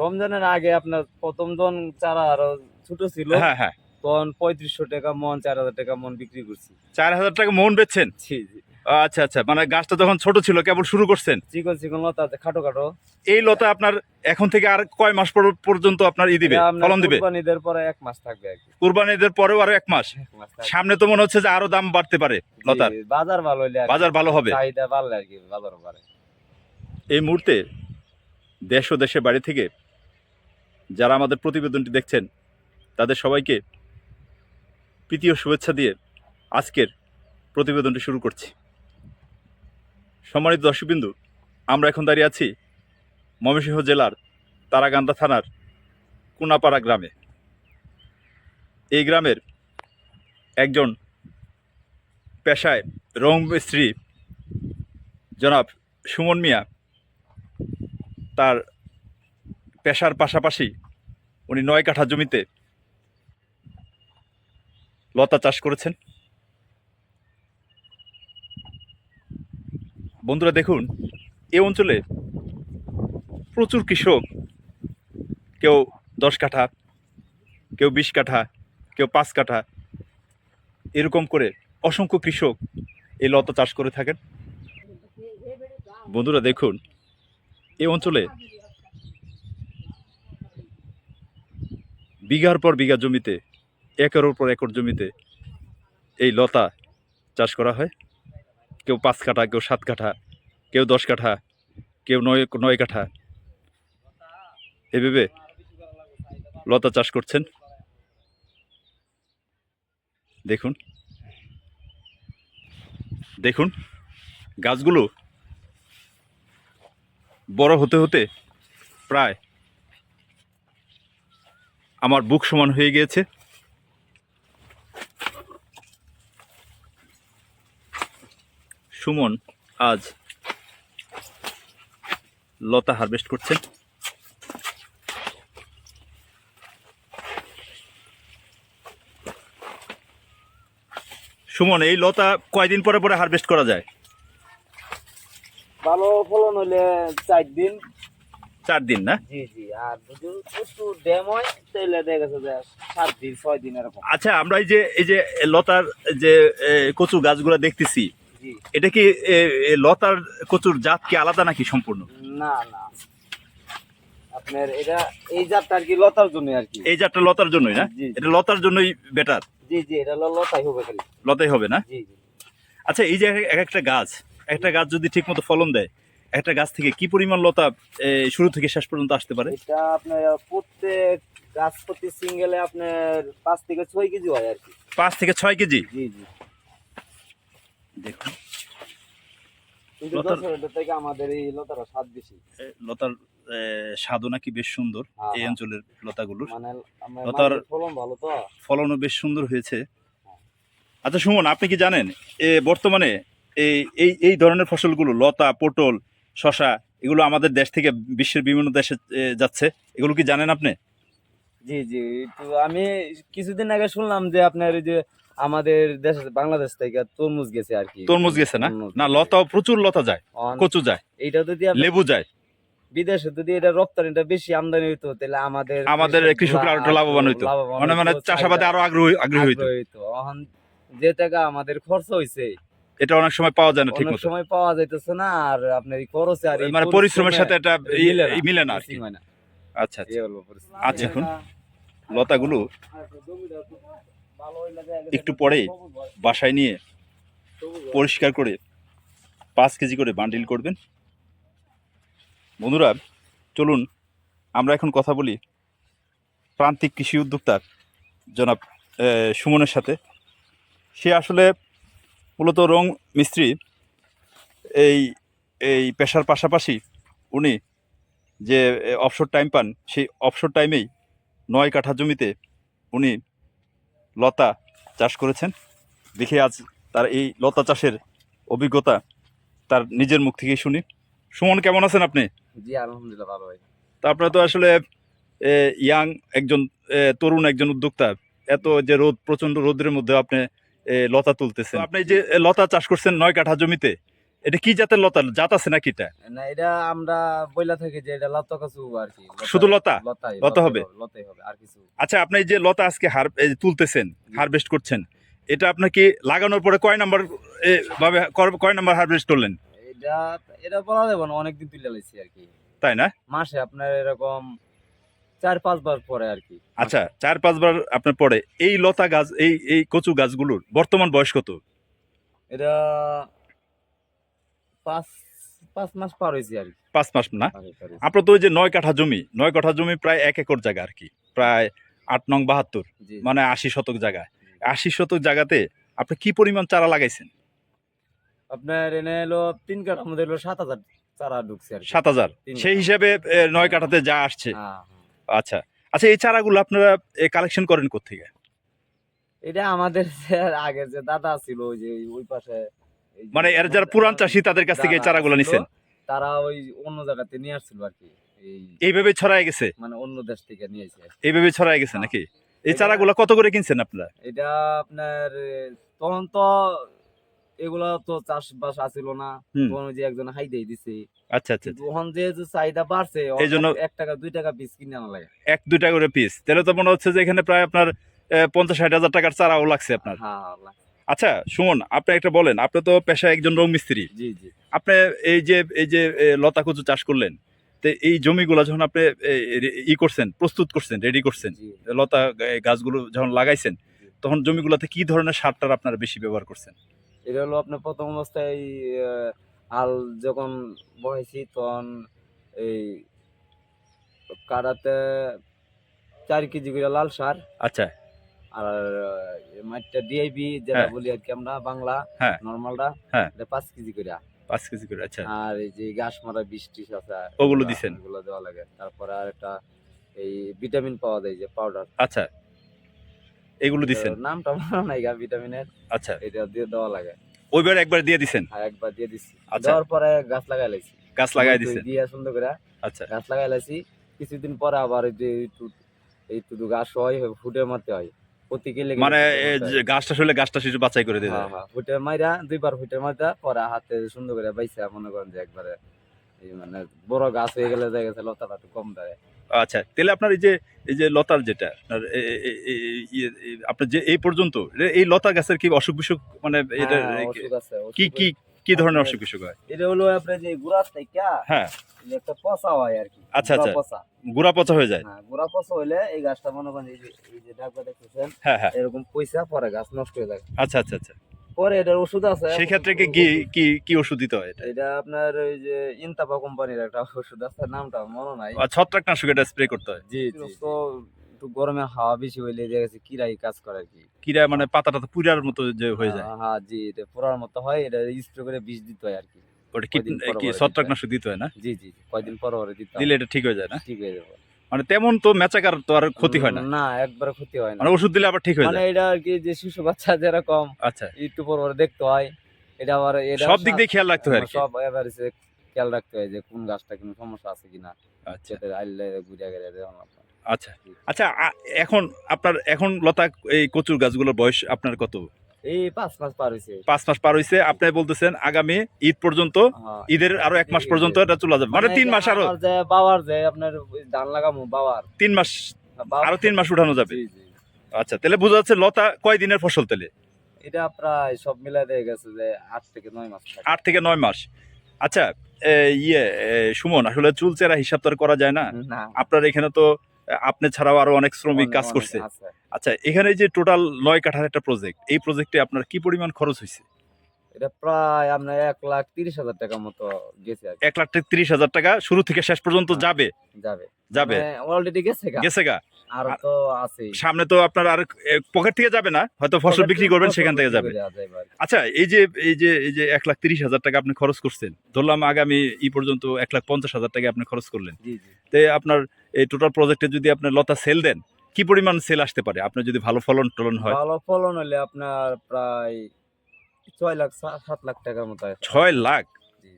রমজানের আগে আপনার প্রথম জন চারা আরও ছোট ছিল হ্যাঁ হ্যাঁ। তখন পঁয়ত্রিশশো টাকা মন চার হাজার টাকা মন বিক্রি করছি। চার হাজার টাকা মন বেচছেন? জি জি আচ্ছা আচ্ছা মানে গাছটা যখন ছোট ছিল কেবল শুরু করছেন? চিকন চিকন লতা আছে খাটো খাটো। এই লতা আপনার এখন থেকে আর কয় মাস পর- পর্যন্ত আপনার ই দিবে? ফলন দিবে? কুরবানিদের পরে এক মাস থাকবে কুরবানিদের পরেও আরও এক মাস। সামনে তো মনে হচ্ছে যে আরও দাম বাড়তে পারে লতার। বাজার ভালো হইলে বাজার ভালো হবে? চাহিদা বাড়লে আর কি বাজার বাড়ে। এই মুহূর্তে দেশ ও দেশের বাড়ি থেকে যারা আমাদের প্রতিবেদনটি দেখছেন, তাদের সবাইকে প্রীতি ও শুভেচ্ছা দিয়ে আজকের প্রতিবেদনটি শুরু করছি। সম্মানিত দর্শকবিন্দু, আমরা এখন দাঁড়িয়ে আছি ময়মনসিংহ জেলার তারাগান্দা থানার কুনাপাড়া গ্রামে। এই গ্রামের একজন পেশায় রং মিস্ত্রি জনাব সুমন মিয়া, তার পেশার পাশাপাশি উনি নয় কাঠা জমিতে লতা চাষ করেছেন। বন্ধুরা দেখুন, এ অঞ্চলে প্রচুর কৃষক, কেউ দশ কাঠা, কেউ বিশ কাঠা, কেউ পাঁচ কাঠা, এরকম করে অসংখ্য কৃষক এই লতা চাষ করে থাকেন। বন্ধুরা দেখুন এই অঞ্চলে বিঘার পর বিঘা জমিতে, একরের পর একর জমিতে এই লতা চাষ করা হয়। কেউ পাঁচ কাঠা, কেউ সাত কাঠা, কেউ দশ কাঠা, কেউ নয় নয় কাঠা। এভাবে লতা চাষ করছেন। দেখুন। দেখুন, গাছগুলো বড় হতে হতে প্রায় আমার বুক সমান হয়ে গিয়েছে। সুমন আজ লতা হারভেস্ট করছেন সুমন, এই লতা কয়দিন পরে পরে হারভেস্ট করা যায়? ভালো ফলন হলে চার দিন। চার দিন না? জি জি আর যদি একটু ড্যাম হয় তাহলে দেখা গেছে যে সাত দিন ছয় দিন এরকম। আচ্ছা আমরা এই যে এই যে লতার যে কচু গাছগুলো দেখতেছি এটা কি লতার কচুর জাত কি আলাদা নাকি সম্পূর্ণ? না না। আপনার এটা এই জাতটা আর কি লতার জন্য আর কি। এই জাতটা লতার জন্যই না। এটা লতার জন্যই বেটার জি জি এটা লতাই হবে খালি। লতাই হবে না? জি জি। আচ্ছা এই যে এক একটা গাছ একটা গাছ যদি ঠিকমতো ফলন দেয় একটা গাছ থেকে কি পরিমাণ লতা শুরু থেকে শেষ পর্যন্ত আসতে পারে? এটা আপনার প্রত্যেক গাছ প্রতি সিঙ্গেলে আপনার পাঁচ থেকে ছয় কেজি হয় আর কি। পাঁচ থেকে ছয় কেজি? জি জি। দেখুন। থেকে আমাদের এই স্বাদ বেশি। লতার স্বাদও নাকি বেশ সুন্দর হ্যাঁ, এই হ্যাঁ। অঞ্চলের লতাগুলোর। মানে লতার- ফলন ভালো তো। ফলনও বেশ সুন্দর হয়েছে। আচ্ছা সুমন আপনি কি জানেন এ বর্তমানে এই এই এই ধরনের ফসলগুলো লতা পটল শশা এগুলো আমাদের দেশ থেকে বিশ্বের বিভিন্ন দেশে যাচ্ছে। এগুলো কি জানেন আপনি? জি জি। তো আমি কিছুদিন আগে শুনলাম যে আপনার যে আমাদের দেশ বাংলাদেশ থেকে তরমুজ গেছে আর কি। তরমুজ গেছে না? না। লতাও প্রচুর লতা যায় কচু যায় এইটা যদি লেবু যায়। বিদেশে যদি এটা রপ্তানিটা বেশি আমদানি হইতো তাহলে আমাদের আমাদের কৃষকরা আরও লাভবান হইতো। মানে মানে চাষাবাদে আরও আগ্রহী আগ্রহী হইতো। আগ্রহী যে টাকা আমাদের খরচ হইছে এটা অনেক সময় পাওয়া যায় না ঠিক অনেক মতো সময় পাওয়া যাইতেছে না আর আপনার খরচে আর মানে পরিশ্রমের সাথে এটা মিলে না। আর কি। আচ্ছা আচ্ছা। পরিস্থিতি। আচ্ছা, এখন? লতাগুলো? একটু পরেই বাসায় নিয়ে পরিষ্কার করে পাঁচ কেজি করে বান্ডিল করবেন। বন্ধুরা চলুন আমরা এখন কথা বলি প্রান্তিক কৃষি উদ্যোক্তার জনাব সুমনের সাথে। সে আসলে মূলত রং মিস্ত্রি এই এই পেশার পাশাপাশি উনি যে অবসর টাইম পান সেই অবসর টাইমেই নয় কাঠা জমিতে উনি লতা চাষ করেছেন। দেখে আজ তার এই লতা চাষের অভিজ্ঞতা তার নিজের মুখ থেকেই শুনি। সুমন কেমন আছেন আপনি? জি আলহামদুলিল্লাহ ভালো ভাই তা আপনারা তো আসলে ইয়াং একজন তরুণ একজন উদ্যোক্তা। এত যে রোদ প্রচণ্ড রোদের মধ্যে আপনি লতা তুলতেছেন। আপনি যে লতা চাষ করছেন নয় কাঠা জমিতে এটা কি জাতের লতা? জাত আছে নাকি এটা? না এটা আমরা বইলা থাকি যে এটা লতা কচু আর কি। শুধু লতা? লতা হবে? লতাই হবে আর কিছু। আচ্ছা আপনি যে লতা আজকে হার তুলতেছেন হারভেস্ট করছেন এটা আপনার কি লাগানোর পরে কয় নাম্বার এ, ভাবে কয় নাম্বার হারভেস্ট করলেন? এটা এটা বলা যাবে না অনেকদিন তুলে লাইছি আর কি। তাই না? মাসে আপনার এরকম চার পাঁচবার পরে আর কি। আচ্ছা চার পাঁচবার আপনার পরে। এই লতা গাছ এই এই কচু গাছগুলোর বর্তমান বয়স কত? এটা পাঁচ পাঁচ মাস পার হয়েছে আর কি। পাঁচ মাস না। আপনার তো ওই যে নয় কাঠা জমি নয় কাঠা জমি প্রায় এক একর জায়গা আর কি। প্রায় আট নং বাহাত্তর মানে আশি শতক জায়গা। আশি শতক জায়গাতে আপনি কি পরিমাণ চারা লাগাইছেন? আপনার এনে এলো তিন মধ্যে এলো সাত হাজার চারা ঢুকছে সাত হাজার। সেই হিসাবে নয় কাঠাতে যা আসছে। হ্যাঁ, হ্যাঁ। আচ্ছা। আচ্ছা এই চারাগুলো আপনারা কালেকশন করেন কোথেকে এটা আমাদের যে আগের যে দাদা ছিল ওই যে ওই পাশে মানে এর যারা পুরান চাষি তাদের কাছ থেকে এই চারাগুলো নিছেন? তারা ওই অন্য জায়গাতে নিয়ে আসছিল আর কি। এই এইভাবে ছড়ায় গেছে? মানে অন্য দেশ থেকে নিয়ে এসে এইভাবে ছড়ায় গেছে নাকি? এই চারাগুলো কত করে কিনছেন আপনারা? এটা আপনার তখন তো এগুলা তো চাষবাস আছিল না। তখন যে একজন হাই দিয়ে দিছে। আচ্ছা আচ্ছা কিন্তু এখন যেহেতু চাহিদা বাড়ছে এই জন্য- এক টাকা দুই টাকা পিস কিনে আনা লাগে। এক দুইটা করে পিস তাহলে তো মনে হচ্ছে যে এখানে প্রায় আপনার পঞ্চাশ ষাট হাজার টাকার চারাও লাগছে আপনার। হ্যাঁ আচ্ছা সুমন আপনি একটা বলেন আপনি তো পেশায় একজন রং মিস্ত্রি। জি জি। আপনি এই যে এই যে লতা কচু চাষ করলেন তো এই জমিগুলো যখন আপনি ই করছেন প্রস্তুত করছেন রেডি করছেন লতা গাছগুলো যখন লাগাইছেন তখন জমিগুলোতে কি ধরনের সারটার আপনারা বেশি ব্যবহার করছেন? এটা হলো আপনার প্রথম অবস্থায় আহ, হাল যখন বহেছি তখন এই কাড়াতে চার কেজি করে লাল সার আচ্ছা আর মাটিটা ডিআইবি যেটা হ্যাঁ। বলি আর কি আমরা বাংলা হ্যাঁ। নর্মালটা হ্যাঁ। এটা পাঁচ কেজি করে পাঁচ কেজি করে আচ্ছা আর এই যে ঘাস মারা বিষ টিস আছে ওগুলো দিছেন? এগুলো দেওয়া লাগে তারপরে আর একটা এই ভিটামিন পাওয়া যায় যে পাউডার আচ্ছা এগুলো দিছেন? নামটা মনে নাই গা ভিটামিনের আচ্ছা। এটা দিয়ে দেওয়া লাগে। ওইবার একবার দিয়ে দিছেন? আর একবার দিয়ে দিছি। আচ্ছা। দেওয়ার পরে গাছ লাগাই লাইছি। গাছ লাগাই দিছেন? দিয়ে সুন্দর করে আচ্ছা। গাছ লাগাই লাইছি। কিছুদিন পরে আবার এই যে একটু একটু গাছ হয় ফুটে মারতে হয়। মানে হয়। গাছটা শুলে গাছটা শিশু বাছাই করে দিয়ে হ্যাঁ হ্যাঁ ফুটে মাইরা দুইবার ফুটে মারতে পরে হাতে সুন্দর করে বাইসা মনে করেন যে একবারে এই মানে বড় গাছ হয়ে গেলে গেছে লতাটা একটু কম দেয় আচ্ছা তাহলে আপনার এই যে এই যে লতার যেটা আপনার ইয়ে- আপনার যে এই পর্যন্ত এই লতা গাছের কি অসুখ বিসুখ মানে এটা হ্যাঁ, এ- ওষুধ আছে, কি কি কি ধরনের অসুখ বিসুখ হয়? এটা হলো আপনার যে গুড়ার থেকে হ্যাঁ। একটা পচা হয় আর কি আচ্ছা, আচ্ছা। পচা। গুড়া পচা হয়ে যায়। হ্যাঁ গুড়া পচা হইলে এই গাছটা মনে করেন এই যে এই যে ডাকবা দেখতেছেন হ্যাঁ হ্যাঁ। এরকম পয়সা পরে গাছ নষ্ট হয়ে যায়। আচ্ছা আচ্ছা আচ্ছা। পরে এটার ওষুধ আছে। সেই ক্ষেত্রে কি কি কি কি ওষুধ দিতে হয় এটা? এটা আপনার ওই যে ইনতাপা কোম্পানির একটা ওষুধ আছে নামটা মনে নাই। ছত্রাকনাশক এটা স্প্রে করতে হয়? জি তো একটু গরমে হাওয়া বেশি হইলে দেখা গেছে কিরাই কাজ করে আর কি। কিরা মানে পাতাটা তো পুরার মতো যে হয়ে যায়। হ্যাঁ, জি এটা পুরার মতো হয় এটা স্প্রে করে বিষ দিতে হয় আর কি। ওটা কি ছত্রাকনাশক দিতে হয় না? জি জি জি, কয়দিন পর পরে দিতে দিলে এটা ঠিক হয়ে যায় না? ঠিক হয়ে যাবে। মানে তেমন তো মেচাকার তো আর ক্ষতি হয় না। না একবারে ক্ষতি হয় না। মানে ওষুধ দিলে আবার ঠিক হয়ে মানে এটা আর কি যে শিশু বাচ্চা যেরকম আচ্ছা। একটু পর পর দেখতে হয়। এটা আবার এটা সব দিক দিয়ে খেয়াল রাখতে হয় সব এভারেজে খেয়াল রাখতে হয় যে কোন গাছটা কোনো সমস্যা আছে কিনা। আচ্ছা। আইলে ঘুরে গেলে আচ্ছা। আচ্ছা এখন আপনার এখন লতা এই কচুর গাছগুলোর বয়স আপনার কত? এই পাঁচ মাস পার হয়েছে পাঁচ মাস পার হয়েছে আপনি বলতেছেন আগামী ঈদ পর্যন্ত হ্যাঁ। ঈদের আরও এক মাস পর্যন্ত এটা চলে যাবে। মানে তিন মাস আরও। বাবার যে আপনার ধান লাগামো বাবার। তিন মাস আরও তিন মাস উঠানো যাবে। আচ্ছা তাহলে বোঝা যাচ্ছে লতা কয় দিনের ফসল তাহলে? এটা প্রায় সব মিলাই দিয়ে গেছে যে আট থেকে নয় মাস আট থেকে নয় মাস। আচ্ছা ইয়ে সুমন আসলে চুলচেরা হিসাব তো করা যায় না। আপনার এখানে তো আপনি ছাড়াও আরও অনেক শ্রমিক কাজ করছে। আচ্ছা এখানে যে টোটাল নয় কাঠার একটা প্রজেক্ট এই প্রজেক্টে আপনার কি পরিমাণ খরচ হয়েছে? এটা প্রায় আপনার এক লাখ তিরিশ হাজার টাকা মতো গেছে এক লাখ তিরিশ হাজার টাকা শুরু থেকে শেষ পর্যন্ত হ্যাঁ। যাবে? যাবে। যাবে? অলরেডি গেছে গেছে গা? আর তো আছে সামনে তো আপনার আর পকেট থেকে যাবে না? হয়তো ফসল বিক্রি করবেন সেখান থেকে যাবে। আচ্ছা এই যে এই যে এই যে এক লাখ তিরিশ হাজার টাকা আপনি খরচ করছেন ধরলাম আগামী ই পর্যন্ত এক লাখ পঞ্চাশ হাজার টাকা আপনি খরচ করলেন। তে আপনার এই টোটাল প্রজেক্টে যদি আপনার লতা সেল দেন কি পরিমাণ সেল আসতে পারে? আপনার যদি ভালো ফলন টলন হয়। ভালো ফলন হলে আপনার প্রায় ছয় লাখ সাত লাখ টাকার মতো ছয় লাখ? জি।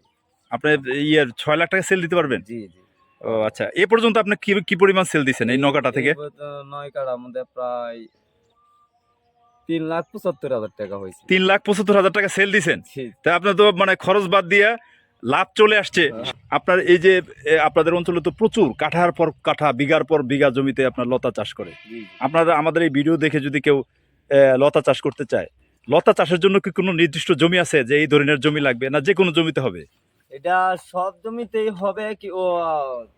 আপনার ইয়ের ছয় লাখ টাকা সেল দিতে পারবেন? জি জি। ও আচ্ছা এ পর্যন্ত আপনি কি কি পরিমাণ সেল দিচ্ছেন এই নগাটা থেকে? এই পর্যন্ত নয় কাটার মধ্যে প্রায় তিন লাখ পঁচাত্তর হাজার টাকা হয়েছে। তিন লাখ পঁচাত্তর হাজার টাকা সেল দিছেন? তাই আপনার তো মানে খরচ বাদ দিয়ে লাভ চলে আসছে। আপনার এই যে আপনাদের অঞ্চলে তো প্রচুর কাঠার পর কাঠা বিঘার পর বিঘা জমিতে আপনার লতা চাষ করে। আপনারা আমাদের এই ভিডিও দেখে যদি কেউ লতা চাষ করতে চায় লতা চাষের জন্য কি কোনো নির্দিষ্ট জমি আছে যে এই ধরনের জমি লাগবে না যে কোনো জমিতে হবে? এটা সব জমিতেই হবে কি ও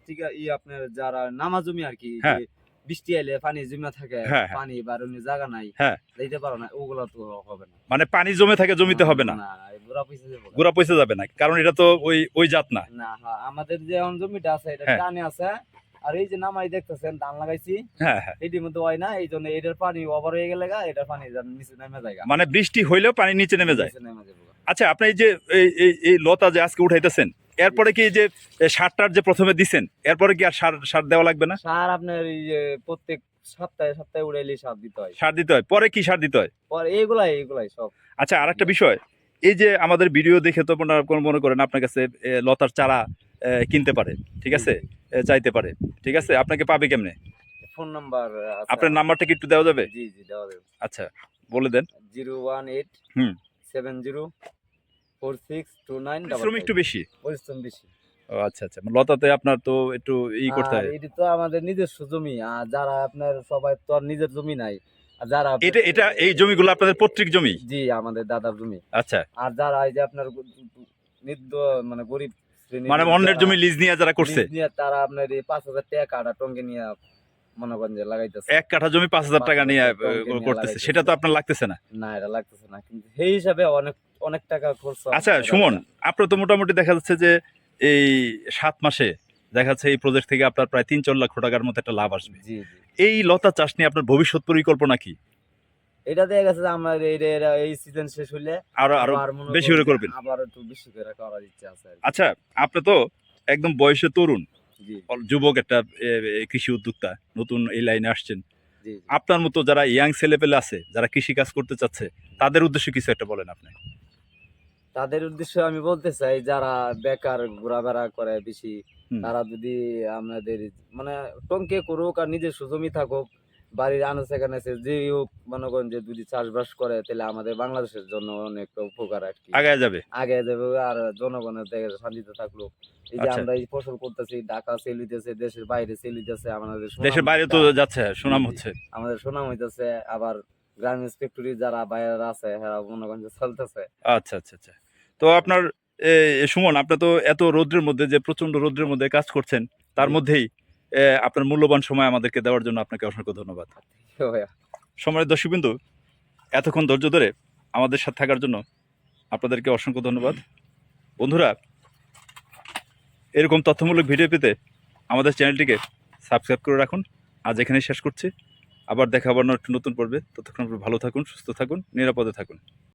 ঠিক আছে আপনার যারা নামা জমি আর কি হ্যাঁ। বৃষ্টি এলে পানি জমা থাকে হ্যাঁ, হ্যাঁ। পানি বারণের জায়গা নাই হ্যাঁ। দিতে পারো না ওগুলা তো হবে না। মানে পানি জমে থাকে জমিতে হবে না। গোড়া পয়সা যাবে না। কারণ এটা তো ওই ওই জাত না। না হ্যাঁ আমাদের যে জমিটা আছে এটা হ্যাঁ। টানে আছে আর এই যে নামাই দেখতেছেন ধান লাগাইছি হ্যাঁ হ্যাঁ। এটির মধ্যে হয় না এই জন্য এটার পানি ওভার হয়ে গেলে এটার পানি নিচে নেমে যায় মানে বৃষ্টি হইলেও পানি নিচে নেমে যায়। নেমে যাবে আচ্ছা আপনি এই যে এই লতা যে আজকে উঠাইতেছেন এরপরে কি যে সারটার যে প্রথমে দিছেন এরপরে কি আর সার সার দেওয়া লাগবে না? সার আপনার এই যে প্রত্যেক সপ্তাহে সপ্তাহে উড়াইলে সার দিতে হয়। সার দিতে হয়। পরে কি সার দিতে হয়? পরে এইগুলাই এইগুলাই সব। আচ্ছা আর একটা বিষয়। এই যে আমাদের ভিডিও দেখে তো আপনারা কোন মনে করেন আপনার কাছে লতার চারা কিনতে পারে ঠিক আছে? চাইতে পারে ঠিক আছে? আপনাকে পাবে কেমনে? ফোন নাম্বার আপনার নাম্বারটা কি একটু দেওয়া যাবে? জি জি দেওয়া যাবে। আচ্ছা বলে দেন। Zero one eight hmm. Seven zero four six two nine একটু বেশি? পরিশ্রম বেশি। ও আচ্ছা আচ্ছা। লতাতে আপনার তো একটু ই করতে আর হয়। এটি তো আমাদের নিজস্ব জমি আর যারা আপনার সবাই তো আর নিজের জমি নাই আর যারা এটা এটা এই জমিগুলো আপনাদের পৈতৃক জমি? জি আমাদের দাদার জমি। আচ্ছা। আর যারা এই যে আপনার মানে গরিব মানে অন্যের জমি লিজ নিয়ে যারা করছে? তারা আপনার এই পাঁচ হাজার টাকা টঙ্গে নিয়ে মনে লাগাইতেছে। এক কাঠা জমি পাঁচ হাজার টাকা নিয়ে করতেছে। সেটা তো আপনার লাগতেছে না? না এটা লাগতেছে না। কিন্তু সেই হিসাবে অনেক অনেক টাকা খরচ আচ্ছা সুমন আপনার তো মোটামুটি দেখা যাচ্ছে যে এই সাত মাসে দেখা যাচ্ছে এই প্রজেক্ট থেকে আপনার প্রায় তিন চার লক্ষ টাকার মতো একটা লাভ আসবে। এই লতা চাষ নিয়ে আপনার ভবিষ্যৎ পরিকল্পনা কি? এটা দেখা গেছে যে আমার এই সিজন শেষ হইলে আরও আরও বেশি করে করবেন। আবার একটু বেশি করে করার ইচ্ছা আছে আচ্ছা আপনি তো একদম বয়সে তরুণ। যুবক একটা কৃষি উদ্যোক্তা নতুন এই লাইনে আসছেন। আপনার মতো যারা ইয়াং ছেলেপেলে আছে যারা কৃষি কাজ করতে চাচ্ছে তাদের উদ্দেশ্যে কিছু একটা বলেন আপনি। তাদের উদ্দেশ্যে আমি বলতে চাই যারা বেকার ঘোরাফেরা করে বেশি তারা যদি আমাদের মানে টঙ্কে করুক আর নিজের সুজমি থাকুক বাড়ির আনাচে কানাচে যে হোক মনে করেন যে যদি চাষবাস করে তাহলে আমাদের বাংলাদেশের জন্য অনেক উপকার আর কি। আগায় যাবে? আগে যাবে আর জনগণের দেখে শান্তিতে থাকল। এই যে আচ্ছা। আমরা এই ফসল করতেছি ঢাকা সেল হইতেছে দেশের বাইরে সেল হইতেছে আমাদের দেশের বাইরে তো যাচ্ছে সুনাম। হচ্ছে। আমাদের সুনাম হইতেছে আবার গ্রাম ফ্যাক্টরি যারা বাইরে আছে হ্যাঁ মনে করেন চলতেছে। আচ্ছা আচ্ছা আচ্ছা। তো আপনার সুমন আপনি তো এত রৌদ্রের মধ্যে যে প্রচণ্ড রৌদ্রের মধ্যে কাজ করছেন তার মধ্যেই আপনার মূল্যবান সময় আমাদেরকে দেওয়ার জন্য আপনাকে অসংখ্য ধন্যবাদ। সময়ের দর্শকবিন্দু এতক্ষণ ধৈর্য ধরে আমাদের সাথে থাকার জন্য আপনাদেরকে অসংখ্য ধন্যবাদ। বন্ধুরা এরকম তথ্যমূলক ভিডিও পেতে আমাদের চ্যানেলটিকে সাবস্ক্রাইব করে রাখুন। আজ এখানেই শেষ করছি। আবার দেখা আবার নতুন পর্বে। ততক্ষণ আপনারা ভালো থাকুন সুস্থ থাকুন নিরাপদে থাকুন।